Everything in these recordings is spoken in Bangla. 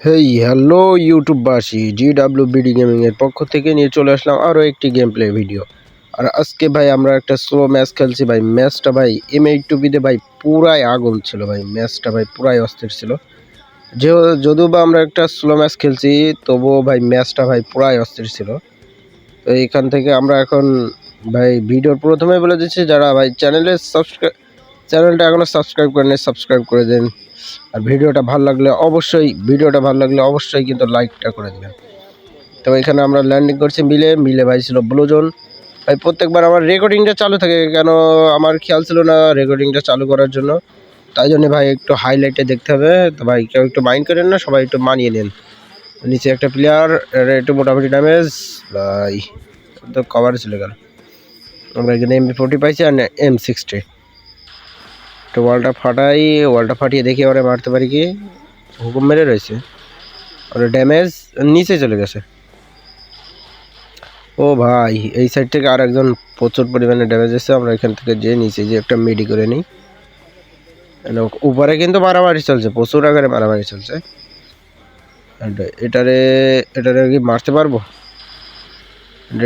হেই, হ্যালো ইউটিউববাসী জি ডাব্লিউ বিডি গেমিং এর পক্ষ থেকে নিয়ে চলে আসলাম আরও একটি গেম প্লে ভিডিও আর আজকে ভাই আমরা একটা স্লো ম্যাচ খেলছি ভাই। ম্যাচটা ভাই এম এইট টু বিতে ভাই পুরাই আগুন ছিল ভাই। ম্যাচটা ভাই পুরাই অস্থির ছিল। যে, যদিও বা আমরা একটা স্লো ম্যাচ খেলছি, তবুও ভাই ম্যাচটা ভাই পুরাই অস্থির ছিল। তো এইখান থেকে আমরা এখন ভাই ভিডিওর প্রথমে বলে দিচ্ছি, যারা ভাই চ্যানেলে সাবস্ক্রাইব চ্যানেলটা এখনও সাবস্ক্রাইব করেন সাবস্ক্রাইব করে দেন। আর ভিডিওটা ভালো লাগলে অবশ্যই, ভিডিওটা ভালো লাগলে অবশ্যই কিন্তু লাইকটা করে দেবেন। তো এখানে আমরা ল্যান্ডিং করছি মিলে মিলে ভাই ছিল ব্লুজোন। ভাই, প্রত্যেকবার আমার রেকর্ডিংটা চালু থাকে কেন আমার খেয়াল ছিল না রেকর্ডিংটা চালু করার জন্য। তাই জন্য ভাই একটু হাইলাইটে দেখতে হবে। তো ভাই, কেউ একটু মাইন্ড করেন না, সবাই একটু মানিয়ে নেন। নিচে একটা প্লেয়ার একটু মোটামুটি ড্যামেজ ভাই, তো কভার চলে গেল আমরা এখানে এমবি ফোর্টি পাইছি আর এম সিক্সটি তো ওয়ালটা ফাটাই, ওয়ালটা ফাটিয়ে দেখি ওরে মারতে পারি কি? হুকুম মেরে রয়েছে। ওরে ড্যামেজ নিচে চলে গেছে। ও ভাই, এই সাইড থেকে আর একজন প্রচুর পরিমাণে ড্যামেজ এসেছে। আমরা এখান থেকে যে নিচে যে একটা মেডি করে নিই। উপরে কিন্তু মারামারি চলছে, প্রচুর আকারে মারামারি চলছে। এটারে এটারে কি মারতে পারব?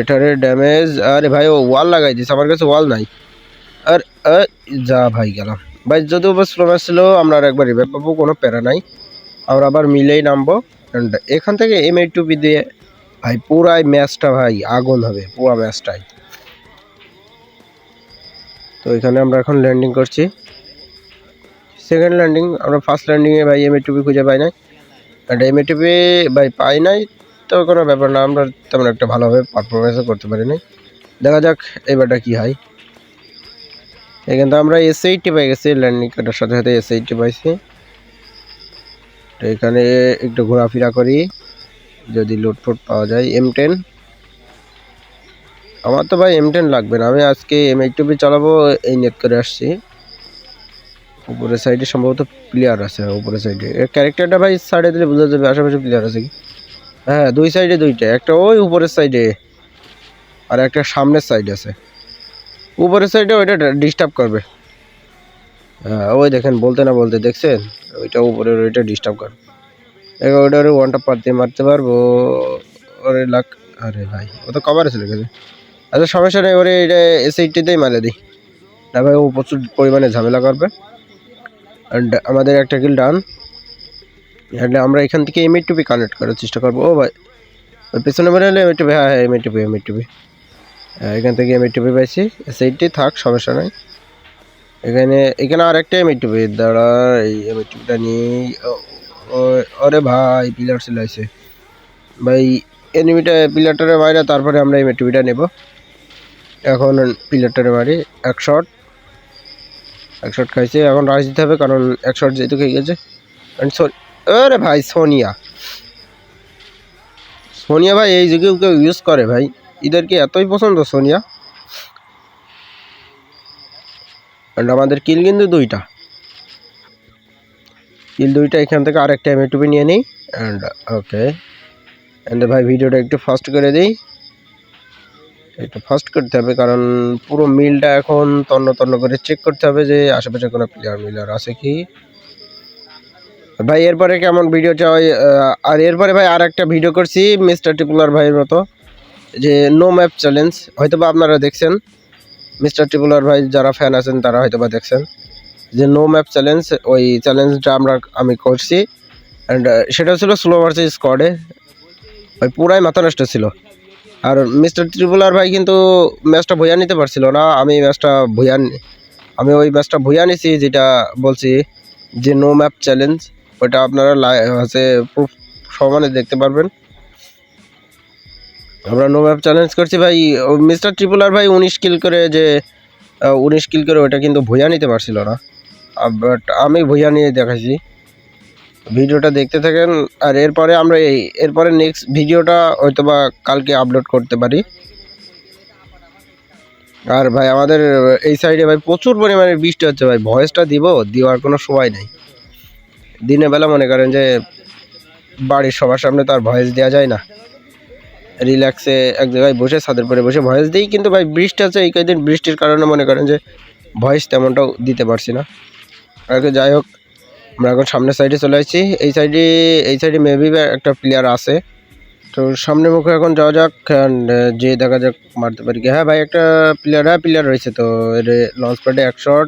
এটারে ড্যামেজ আরে ভাই ও ওয়াল লাগাই দিস আমার কাছে ওয়াল নাই। আর যা ভাই গেলাম। ভাই যদিও বা স্লো ছিল, আমরা আর একবার রিভাইভ পাবো, কোনো প্যারা নাই। আমরা আবার মিলেই নামবো। এখান থেকে এম এইট টুপি দিয়ে, ভাই, পুরাই ম্যাচটা, ভাই, আগুন হবে, পুরা ম্যাচটাই। তো এখানে আমরা এখন ল্যান্ডিং করছি। সেকেন্ড ল্যান্ডিং আমরা ফার্স্ট ল্যান্ডিংয়ে ভাই এম টুপি খুঁজে পাই নাই। অ্যান্ড এম টুপি ভাই, পাই নাই তো কোনো ব্যাপার না, আমরা তেমন একটা ভালোভাবে পারফরমেন্সও করতে পারি নাই। দেখা যাক, এবারটা কী হয়। এখানে তো আমরা এস এইটটি পাই গেছি ল্যান্ডিং কাটার সাথে সাথে এস এইটটি পাইছি। তো এখানে একটু ঘোরাফেরা করি, যদি লুটফুট পাওয়া যায়। এম টেন আমার তো ভাই এম টেন লাগবে না, আমি আজকে এম এইট টুপি চালাবো, এই নেট করে আসছি। উপরের সাইডে সম্ভবত প্লেয়ার আছে উপরের সাইডে এর ক্যারেক্টারটা ভাই সাইডে দিলে বোঝা যাবে, আশেপাশে প্লেয়ার আছে কি? হ্যাঁ দুই সাইডে দুইটা, একটা ওই উপরের সাইডে আর একটা সামনের সাইড আছে। উপরের সাইডে ওইটা ডিস্টার্ব করবে। হ্যাঁ ওই দেখেন, বলতে না বলতে দেখছেন? ওইটা উপরের ওইটা ডিস্টার্ব করবে এবার ওইটা ওরে ওয়ানটা পার দিয়ে মারতে পারব। ওরে লাখ আরে ভাই, ও তো কভারে চলে গেছে আচ্ছা সমস্যা নেই, ওরে এটা এসআইটিতেই মারে দিই। না ভাই, ও প্রচুর পরিমাণে ঝামেলা করবে। অ্যান্ড আমাদের একটা কিল ডান অ্যান্ড আমরা এখান থেকে এমএ টুপি কানেক্ট করার চেষ্টা করব। ও ভাই পেছনে বেরো হলে এমএ টুপি হ্যাঁ হ্যাঁ এমএ টুপি এমএ টুপি এখান থেকে এমএ টুপি পাইছি সেইটি থাক, সমস্যা নাই। এখানে এখানে আর একটা এমএ টুপি দাঁড়া, এই এমএ টুপিটা নিয়ে ভাই, পিলার সিলাইছে ভাই এনিমিটা পিলারটারে মারে তারপরে আমরা এমএ টুপিটা নেব। এখন পিলারটারে মারি, এক শট এক শট খাইছে, এখন রাইস দিতে হবে, কারণ এক শট যেহেতু খেয়ে গেছে। আরে ভাই সোনিয়া সোনিয়া ভাই, এই যুগেও কেউ ইউজ করে ভাই। এদেরকে এতই পছন্দ, সোনিয়া? অ্যান্ড আমাদের কিল কিন্তু দুইটা। কিল দুইটা, এখান থেকে আরেকটা এম টুপি নিয়ে নিই। অ্যান্ড ওকে অ্যান্ড ভাই, ভিডিওটা একটু ফাস্ট করে দিই। একটু ফাস্ট করতে হবে, কারণ পুরো মিলটা এখন তন্ন তন্ন করে চেক করতে হবে যে আশেপাশে কোনো প্লেয়ার মিলার আছে কি। ভাই, এরপরে কেমন ভিডিও চাই আর এরপরে ভাই আর একটা ভিডিও করছি মিস্টার টিপুলার ভাইয়ের মতো। যে নো ম্যাপ চ্যালেঞ্জ হয়তো বা আপনারা দেখছেন মিস্টার ট্রিপুলার ভাই যারা ফ্যান আছেন, তারা হয়তো বা দেখছেন যে নো ম্যাপ চ্যালেঞ্জ ওই চ্যালেঞ্জটা আমরা, আমি করছি। অ্যান্ড সেটা ছিল স্লো ভার্সেস স্কোয়াডে ওই পুরাই মাথা নষ্ট ছিল। আর মিস্টার ত্রিপুলার ভাই কিন্তু ম্যাচটা ভুয়া নিতে পারছিল না, আমি ম্যাচটা নি- আমি ওই ম্যাচটা ভুয়া নিছি, যেটা বলছি যে নো ম্যাপ চ্যালেঞ্জ ওইটা আপনারা হচ্ছে প্রুফ সমানে দেখতে পারবেন। আমরা নো ম্যাপ চ্যালেঞ্জ করছি ভাই। মিস্টার ট্রিপল আর ভাই উনিশ কিল করে যে উনিশ কিল করে ওটা কিন্তু ভুয়া নিতে পারছিল না। বাট আমি ভুয়া নিয়ে দেখাইছি। ভিডিওটা দেখতে থাকেন, আর এরপরে আমরা এই, এরপরে নেক্সট ভিডিওটা হয়তো বা কালকে আপলোড করতে পারি। আর ভাই, আমাদের এই সাইডে ভাই প্রচুর পরিমাণে বৃষ্টি হচ্ছে ভাই। ভয়েসটা দিব, দেওয়ার কোনো সময় নেই। দিনের বেলা মনে করেন যে, বাড়ির সবার সামনে তো আর ভয়েস দেওয়া যায় না। রিল্যাক্সে এক জায়গায় বসে ছাদের পরে বসে ভয়েস দিই। কিন্তু ভাই বৃষ্টি আছে এই কয়েকদিন বৃষ্টির কারণে মনে করেন যে ভয়েস তেমনটাও দিতে পারছি না। আর যাই হোক আমরা এখন সামনের সাইডে চলে আসছি। এই সাইডে এই সাইডে মেবি একটা প্লেয়ার আছে। তো সামনে মুখে এখন যাওয়া যাক আহ, যে দেখা যাক মারতে পারি কি। হ্যাঁ ভাই একটা প্লেয়ার হ্যাঁ প্লেয়ার রয়েছে তো। এর লঞ্চ প্যাডে এক শট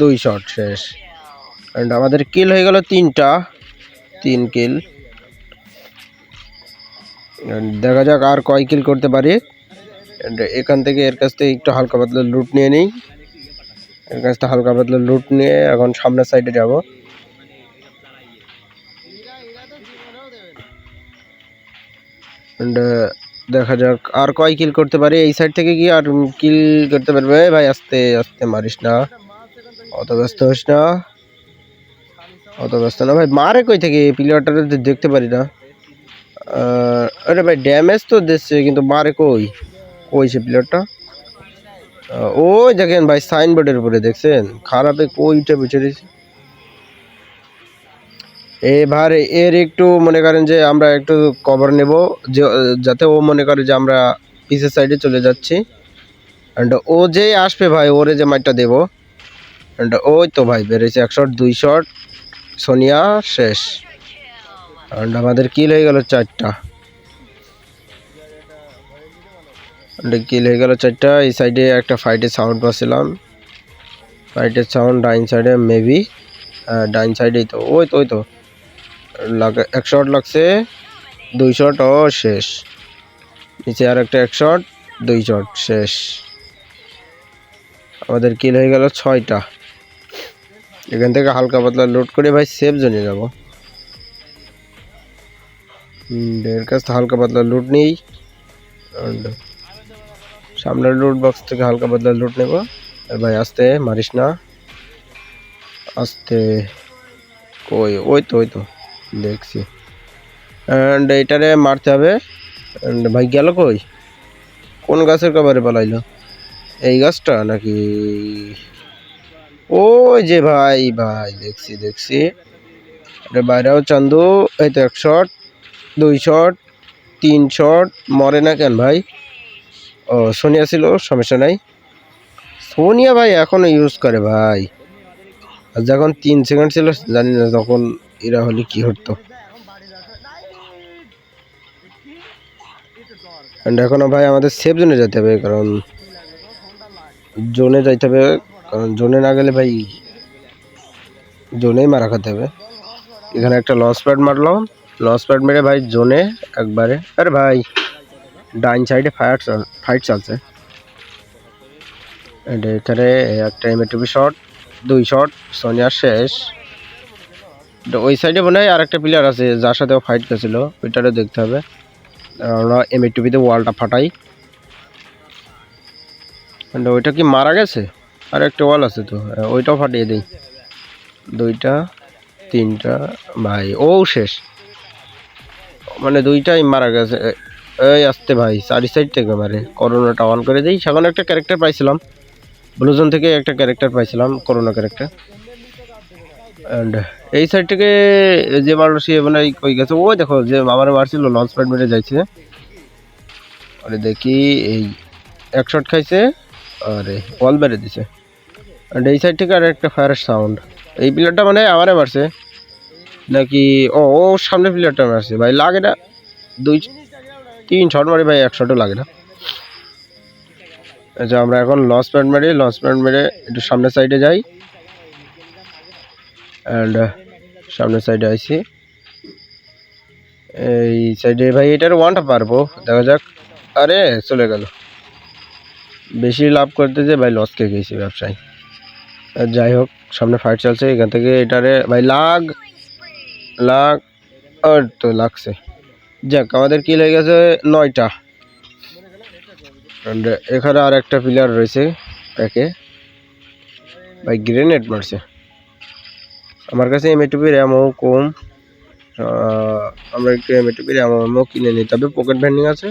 দুই শট শেষ। অ্যান্ড আমাদের কিল হয়ে গেল তিনটা তিন কিল দেখা যাক আর কয় কিল করতে পারি। এখান থেকে এর কাছ থেকে একটু হালকা পাতলা লুট নিয়ে নিই। এর কাছ থেকে হালকা পাতলা লুট নিয়ে এখন সামনের সাইডে যাব। Uh, দেখা যাক আর কয় কিল করতে পারি। এই সাইড থেকে কি আর কিল করতে পারবে? ভাই আস্তে আস্তে মারিস না। অত ব্যস্ত হোস না। অত ব্যস্ত না। ভাই মারে কই থেকে? প্লেয়ারটা দেখতে পারি না। আরে ভাই ড্যামেজ তো দিচ্ছে, কিন্তু মারে কই? কই সে প্লেয়ারটা ওই দেখেন ভাই সাইনবোর্ডের উপরে, দেখছেন? খারাপে কইটা বেঁচে রয়েছে। এবার এর একটু মনে করেন যে আমরা একটু কভার নেব যাতে ও মনে করে যে আমরা পিসের সাইডে চলে যাচ্ছি। অ্যান্ড ও যে আসবে ভাই, ওরে যে মাইটটা দেবো। অ্যান্ড ওই তো ভাই বেড়েছে এক শট দুই শট সোনিয়া, শেষ। অ্যান্ড আমাদের কিল হয়ে গেল চারটা। কিল হয়ে গেল চারটা, এই সাইডে একটা ফাইটের সাউন্ড পাচ্ছিলাম ফাইটের সাউন্ড ডাইন সাইডে মেবি ডাইন সাইডেই তো, ওই তো ওই তো। লাগে, এক শট লাগছে, দুই শট ও, শেষ। নিচে আর একটা এক শট দুই শট শেষ। আমাদের কিল হয়ে গেল ছয়টা। এখান থেকে হালকা পাতলা লোড করে ভাই সেফ জোনে যাব। এর কাছ থেকে হালকা পাতলা লুট নেই। And সামনের লুট বক্স থেকে হালকা পাতলা লুট নেব। আর ভাই, আস্তে মারিস না। আস্তে, কই, ওই তো ওই তো, দেখছি। অ্যান্ড এটারে মারতে হবে। অ্যান্ড ভাই, গেল কই? কোন গাছের কভারে পালাইলো? এই গাছটা নাকি? ওই যে ভাই ভাই, দেখছি দেখছি। বাইরেও চান্দু, এই তো এক শট দুই শট, তিন শট, মরে না কেন ভাই? ও, সোনিয়া ছিল, সমস্যা নাই। সোনিয়া ভাই এখনও ইউজ করে ভাই। আর যখন তিন সেকেন্ড ছিল, জানি না তখন এরা হলে কি হতো। And এখনও ভাই আমাদের সেফ জোনে যেতে হবে, কারণ জোনে যাইতে হবে, কারণ জোনে না গেলে ভাই জোনেই মারা খেতে হবে। এখানে একটা লস প্যাড মারলাম। লস প্যাড মেরে ভাই জোনে একবারে। আরে ভাই, ডাইন সাইডে ফায়ার ফাইট চলছে। এখানে একটা এমএটিভি শট দুই শট সোনিয়ার শেষ। ওই সাইডে মনে হয় আর একটা প্লেয়ার আছে, যার সাথে ফাইট করেছিল ওইটারও দেখতে হবে। আমরা এমএটিভিতে ওয়ালটা ফাটাই। ওইটা কি মারা গেছে? আর একটা ওয়াল আছে তো ওইটাও ফাটিয়ে দিই। দুইটা, তিনটা, ভাই, ও শেষ। মানে দুইটাই মারা গেছে। এই আসতে ভাই, চারি সাইড থেকে মারে। করোনাটা অন করে দিই। সেখানে একটা ক্যারেক্টার পাইছিলাম। ব্লুজন থেকে একটা ক্যারেক্টার পাইছিলাম করোনা ক্যারেক্টার অ্যান্ড এই সাইড থেকে যে মারলো সে মানে কই গেছে, ওই দেখো যে আমার মারছিল লঞ্চ প্যাড মেরে যাইছে। আরে দেখি, এই এক শট খাইছে, আরে বল মেরে দিছে। অ্যান্ড এই সাইড থেকে আর একটা ফায়ারের সাউন্ড এই প্লেয়ারটা মানে আমারে মারছে। নাকি, ও ও সামনে প্লেয়ারটা মারছে ভাই, লাগে না? দুই, তিন শট মারি ভাই, এক শটও লাগে না। আচ্ছা আমরা এখন লস প্যান্ট মারি লস প্যান্ট মেরে একটু সামনের সাইডে যাই। অ্যান্ড সামনের সাইডে আইছি। এই সাইডে ভাই, এটার ওয়ানটা পারব, দেখা যাক। আরে, চলে গেল। বেশি লাভ করতে যে ভাই লস খেয়ে গেছি ব্যবসায়। যাই হোক, সামনে ফাইট চলছে, এখান থেকে এটারে, ভাই, লাগ। লাগ আর তো লাগছে। যাক, আমাদের কিল হয়ে গেছে নয়টা। এখানে আর একটা প্লেয়ার রয়েছে প্যাকে ভাই গ্রেনেড মারছে। আমার কাছে এমএটুপির অ্যামো কম। আমরা একটু এমএটুপির অ্যামো অ্যামো কিনে নিই। তবে পকেট ভ্যান্ডিং আছে।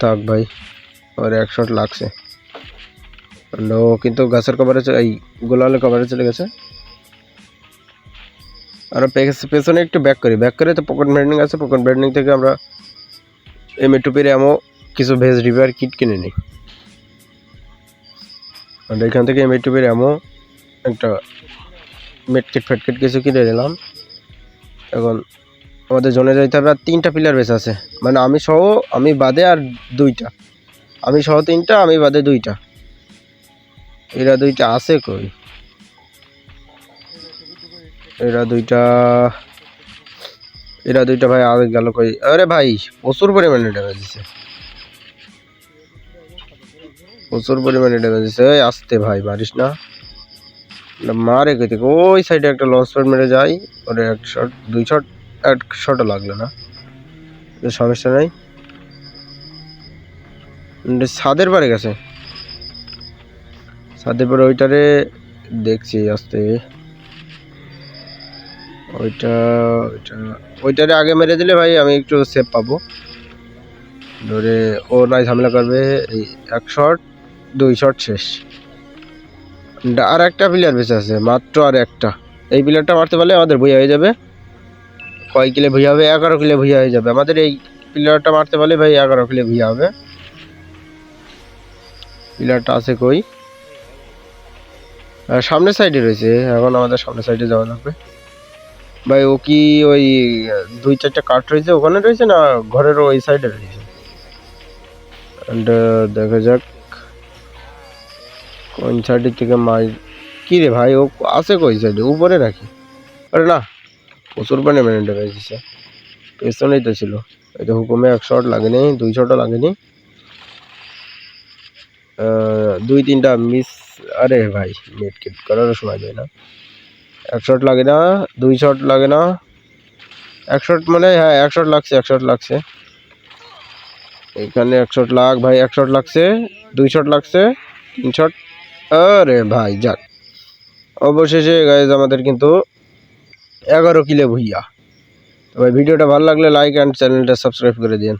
থাক ভাই, ওর এক শট লাগছে। ও কিন্তু গাছের কভারে এই গোলালের কভারে চলে গেছে। আমরা পেছ- পেছনে একটু ব্যাক করি। ব্যাক করে তো পকেট ব্যান্ডিং আছে। পকেট ব্যান্ডিং থেকে আমরা এম টুপির এমও কিছু ভেজ রিপেয়ার কিট কিনে নিই। আর এখান থেকে এম টুপির এমও একটা মেটকেট ফেটকেট কিছু কিনে নিলাম। এখন আমাদের জোনে যাইতে হবে আর তিনটা পিলার বেশ আছে। মানে আমি সহ আমি বাদে আর দুইটা। আমি সহ তিনটা, আমি বাদে দুইটা। এরা দুইটা আছে কই? এরা দুইটা এরা দুইটা ভাই আগে গেল কই? আরে ভাই, প্রচুর পরিমাণে ড্যামেজ দিছে। প্রচুর পরিমাণে ড্যামেজ দিছে। এই আসতে ভাই, মারিস না। মারে কই থেকে? ওই সাইডে একটা লঞ্চ প্যাড মেরে যাই। ওরে এক শট দুই শট এক শটও লাগল না। সমস্যা নাই। ছাদের পারে গেছে। ছাদের পরে ওইটারে দেখছি আসতে। ওইটা ওইটা, ওইটারে আগে মেরে দিলে ভাই আমি একটু সেফ পাবো। ধরে ও নাই ঝামেলা করবে, এই এক শট দুই শট শেষ। আর একটা প্লেয়ার বেঁচে আছে, মাত্র আর একটা। এই প্লেয়ারটা মারতে পারলে আমাদের ভুইয়া হয়ে যাবে। কয় কিলে ভুইয়া হবে? এগারো কিলে ভুইয়া হয়ে যাবে। আমাদের এই প্লেয়ারটা মারতে পারলে ভাই এগারো কিলে ভুইয়া হবে। প্লেয়ারটা আছে কই? সামনের সাইডে রয়েছে। এখন আমাদের সামনের সাইডে যাওয়া লাগবে। ভাই, ও কি ওই, দুই চারটা কাঠ রয়েছে ওখানে রয়েছে না ঘরের ওই সাইডে রয়েছে? দেখা যাক। কোন সাইডের থেকে মাছ, কি রে ভাই, ও আছে কই সাইডে উপরে নাকি? আরে না, প্রচুর পানি মেনে ডেকে দিছে পেছনেই তো ছিল। তো হুকুমে এক শট লাগেনি, দুই শটও লাগেনি। দুই তিনটা মিস আরে ভাই নেট কিট করারও সময় যায় না। এক শট লাগে না, দুই শট লাগে না। এক শট মানে হ্যাঁ এক শট লাগছে, এক শট লাগছে। এখানে এক শট লাগ, ভাই, এক শট লাগছে, দুই শট লাগছে, তিন শট আরে ভাই, যাক। অবশেষে গাইজ আমাদের কিন্তু এগারো কিলে ভুইয়া। তো ভাই, ভিডিওটা ভালো লাগলে লাইক অ্যান্ড চ্যানেলটা সাবস্ক্রাইব করে দিন।